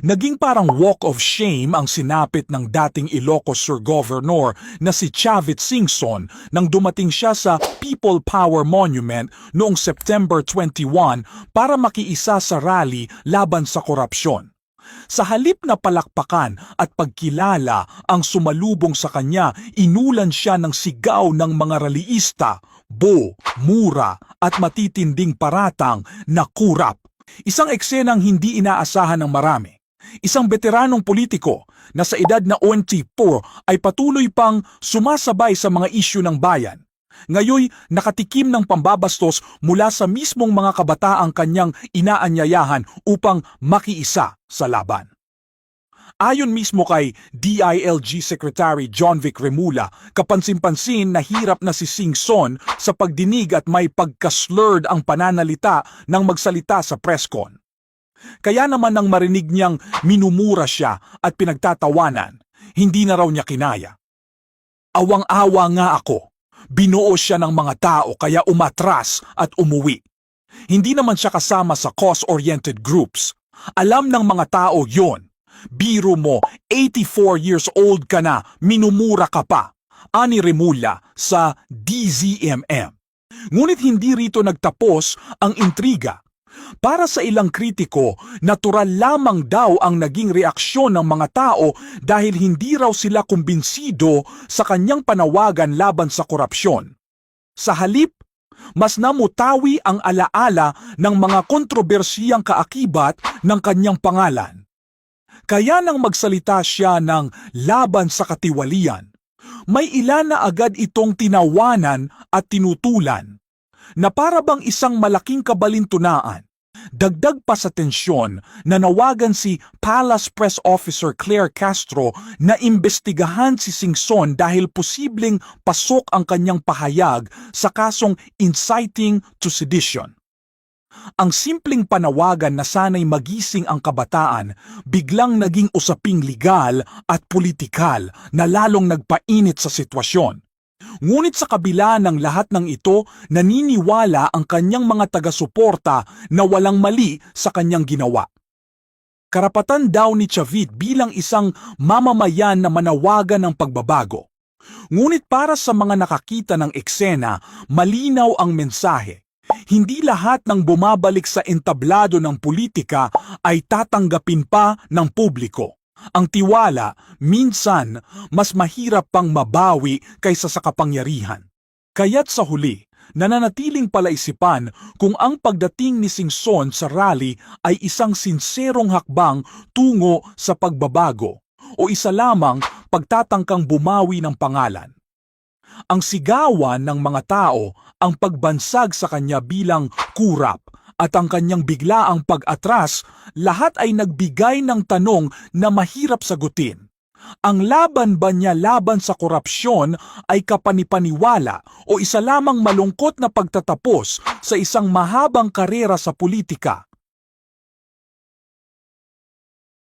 Naging parang walk of shame ang sinapit ng dating Ilocos Sur Governor na si Chavit Singson nang dumating siya sa People Power Monument noong September 21 para makiisa sa rally laban sa korupsyon. Sa halip na palakpakan at pagkilala ang sumalubong sa kanya, inulan siya ng sigaw ng mga raliista, bo, mura at matitinding paratang na kurap. Isang eksenang hindi inaasahan ng marami. Isang veteranong politiko na sa edad na 24 ay patuloy pang sumasabay sa mga isyu ng bayan. Ngayoy nakatikim ng pambabastos mula sa mismong mga kabataang kanyang inaanyayahan upang makiisa sa laban. Ayon mismo kay DILG Secretary John Vic Remula, kapansin-pansin na hirap na si Sing Son sa pagdinig at may pagka-slurred ang pananalita ng magsalita sa presscon. Kaya naman nang marinig niyang minumura siya at pinagtatawanan, hindi na raw niya kinaya. Awang-awa nga ako. Binuo siya ng mga tao kaya umatras at umuwi. Hindi naman siya kasama sa cause-oriented groups. Alam ng mga tao yon. Biro mo, 84 years old ka na, minumura ka pa. Ani Remulla sa DZMM. Ngunit hindi rito nagtapos ang intriga. Para sa ilang kritiko, natural lamang daw ang naging reaksyon ng mga tao dahil hindi raw sila kumbinsido sa kanyang panawagan laban sa korupsyon. Sa halip, mas namutawi ang alaala ng mga kontrobersiyang kaakibat ng kanyang pangalan. Kaya nang magsalita siya ng laban sa katiwalian, may ilan na agad itong tinawanan at tinutulan na para bang isang malaking kabalintunaan. Dagdag pa sa tensyon, nanawagan si Palace Press Officer Claire Castro na imbestigahan si Singson dahil posibleng pasok ang kanyang pahayag sa kasong inciting to sedition. Ang simpleng panawagan na sana'y magising ang kabataan biglang naging usaping legal at politikal na lalong nagpainit sa sitwasyon. Ngunit sa kabila ng lahat ng ito, naniniwala ang kanyang mga taga-suporta na walang mali sa kanyang ginawa. Karapatan daw ni Chavit bilang isang mamamayan na manawagan ng pagbabago. Ngunit para sa mga nakakita ng eksena, malinaw ang mensahe. Hindi lahat ng bumabalik sa entablado ng politika ay tatanggapin pa ng publiko. Ang tiwala, minsan, mas mahirap pang mabawi kaysa sa kapangyarihan. Kaya't sa huli, nananatiling palaisipan kung ang pagdating ni Singson sa rally ay isang sinserong hakbang tungo sa pagbabago o isa lamang pagtatangkang bumawi ng pangalan. Ang sigawan ng mga tao ang pagbansag sa kanya bilang kurap at ang kanyang biglaang pag-atras, lahat ay nagbigay ng tanong na mahirap sagutin. Ang laban ba niya laban sa korupsyon ay kapanipaniwala o isa lamang malungkot na pagtatapos sa isang mahabang karera sa politika?